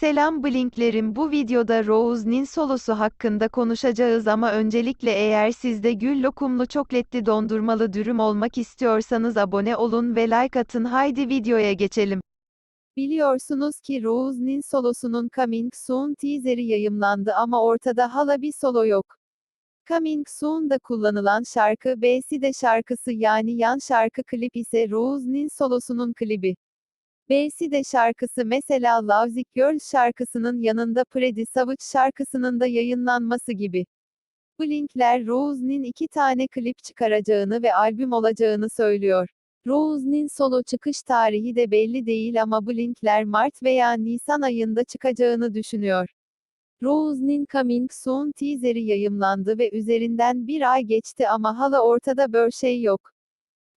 Selam Blinklerim bu videoda Rose'nin solosu hakkında konuşacağız ama öncelikle eğer siz de gül lokumlu çokletli dondurmalı dürüm olmak istiyorsanız abone olun ve like atın haydi videoya geçelim. Biliyorsunuz ki Rose'nin solosunun Coming Soon teaser'i yayımlandı ama ortada hala bir solo yok. Coming Soon'da kullanılan şarkı B'si şarkısı yani yan şarkı klip ise Rose'nin solosunun klibi. B'si de şarkısı mesela Lovezik Girls şarkısının yanında Pretty Savage şarkısının da yayınlanması gibi. Blinkler Rose'nin iki tane klip çıkaracağını ve albüm olacağını söylüyor. Rose'nin solo çıkış tarihi de belli değil ama Blinkler Mart veya Nisan ayında çıkacağını düşünüyor. Rose'nin Coming Soon teaser'i yayımlandı ve üzerinden bir ay geçti ama hala ortada bir şey yok.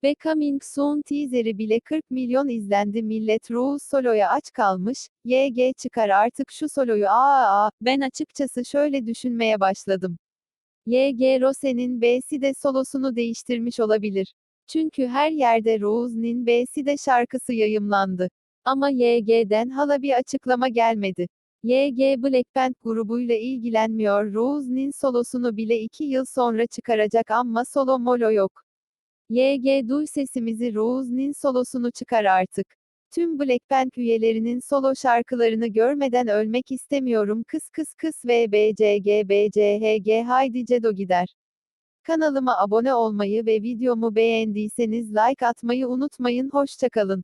Ve Coming Soon teaser'i bile 40 milyon izlendi millet Rose soloya aç kalmış, YG çıkar artık şu soloyu aa, ben açıkçası şöyle düşünmeye başladım. YG Rose'nin B'si de solosunu değiştirmiş olabilir. Çünkü her yerde Rose'nin B'si de şarkısı yayımlandı. Ama YG'den hala bir açıklama gelmedi. YG Blackpink grubuyla ilgilenmiyor Rose'nin solosunu bile 2 yıl sonra çıkaracak ama solo molo yok. YG duy sesimizi Rose'nin solosunu çıkar artık. Tüm Blackpink üyelerinin solo şarkılarını görmeden ölmek istemiyorum kıs kıs kıs ve BCG BCHG haydi Cedo gider. Kanalıma abone olmayı ve videomu beğendiyseniz like atmayı unutmayın hoşçakalın.